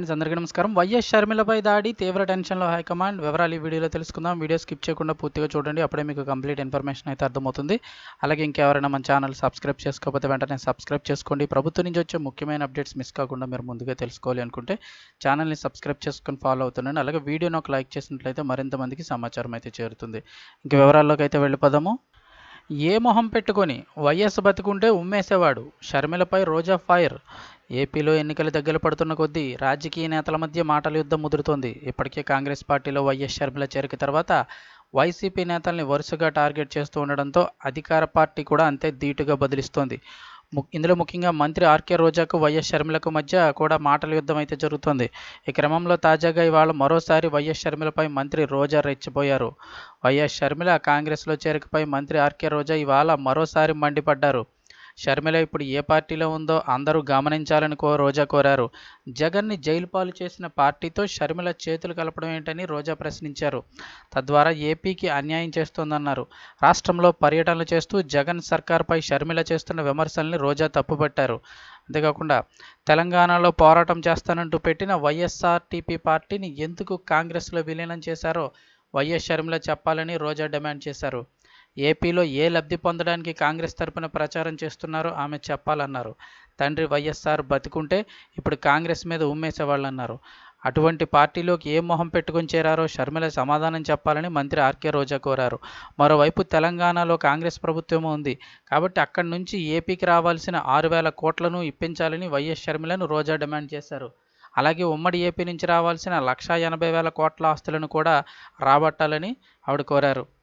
Friends అందరికీ నమస్కారం. YS షర్మిలపై దాడి తీవ్ర టెన్షన్లో హైకమాండ్ వివరాలు ఈ వీడియోలో తెలుసుకుందాం. వీడియో స్కిప్ చేయకుండా పూర్తిగా చూడండి. అప్పుడే మీకు కంప్లీట్ ఇన్ఫర్మేషన్ అయితే అర్థమవుతుంది. అలాగే ఇంకెవరైనా మన ఛానల్ సబ్స్క్రైబ్ చేసుకోకపోతే వెంటనే సబ్స్క్రైబ్ చేసుకోండి. ప్రభుత్వం నుంచి వచ్చే ముఖ్యమైన అప్డేట్స్ మిస్ కాకుండా మీరు ముందుగా తెలుసుకోవాలి అనుకుంటే ఛానల్ని సబ్స్క్రైబ్ చేసుకొని ఫాలో అవుతుండండి. అలాగే వీడియోని ఒక లైక్ చేసినట్లయితే మరింత మందికి సమాచారం అయితే చేరుతుంది. ఇంక వివరాల్లోకి అయితే వెళ్ళిపోదాము. ఏ మొహం పెట్టుకొని వైఎస్ బతుకుంటే ఉమ్మేసేవాడు? షర్మిలపై రోజా ఫైర్. ఏపీలో ఎన్నికలు దగ్గర పడుతున్న కొద్దీ రాజకీయ నేతల మధ్య మాటల యుద్ధం ముదురుతోంది. ఇప్పటికే కాంగ్రెస్ పార్టీలో వైఎస్ షర్మిల చేరిక తర్వాత వైసీపీ నేతల్ని వరుసగా టార్గెట్ చేస్తూ ఉండడంతో అధికార పార్టీ కూడా అంతే ధీటుగా బదిలిస్తోంది. ఇందులో ముఖ్యంగా మంత్రి ఆర్కే రోజాకు వైఎస్ షర్మిలకు మధ్య కూడా మాటల యుద్ధం అయితే జరుగుతోంది. ఈ క్రమంలో తాజాగా ఇవాళ మరోసారి వైఎస్ షర్మిలపై మంత్రి రోజా రెచ్చిపోయారు. వైఎస్ షర్మిల కాంగ్రెస్లో చేరికపై మంత్రి ఆర్కే రోజా ఇవాళ మరోసారి మండిపడ్డారు. షర్మిల ఇప్పుడు ఏ పార్టీలో ఉందో అందరూ గమనించాలని కో రోజా కోరారు. జగన్ని జైలు పాలు చేసిన పార్టీతో షర్మిల చేతులు కలపడం ఏంటని రోజా ప్రశ్నించారు. తద్వారా ఏపీకి అన్యాయం చేస్తోందన్నారు. రాష్ట్రంలో పర్యటనలు చేస్తూ జగన్ సర్కార్పై షర్మిల చేస్తున్న విమర్శల్ని రోజా తప్పుపట్టారు. అంతేకాకుండా తెలంగాణలో పోరాటం చేస్తానంటూ పెట్టిన వైఎస్ఆర్టీపీ పార్టీని ఎందుకు కాంగ్రెస్లో విలీనం చేశారో వైఎస్ షర్మిల చెప్పాలని రోజా డిమాండ్ చేశారు. ఏపీలో ఏ లబ్ధి పొందడానికి కాంగ్రెస్ తరపున ప్రచారం చేస్తున్నారో ఆమె చెప్పాలన్నారు. తండ్రి వైఎస్ఆర్ బతికుంటే ఇప్పుడు కాంగ్రెస్ మీద ఉమ్మేసేవాళ్ళన్నారు అటువంటి పార్టీలోకి ఏ మొహం పెట్టుకుని చేరారో షర్మిల సమాధానం చెప్పాలని మంత్రి ఆర్కే రోజా కోరారు. మరోవైపు తెలంగాణలో కాంగ్రెస్ ప్రభుత్వం ఉంది. కాబట్టి అక్కడి నుంచి ఏపీకి రావాల్సిన ఆరు వేల కోట్లను ఇప్పించాలని వైఎస్ షర్మిలను రోజా డిమాండ్ చేశారు. అలాగే ఉమ్మడి ఏపీ నుంచి రావాల్సిన లక్షా ఎనభై వేల కోట్ల ఆస్తులను కూడా రాబట్టాలని ఆవిడ కోరారు.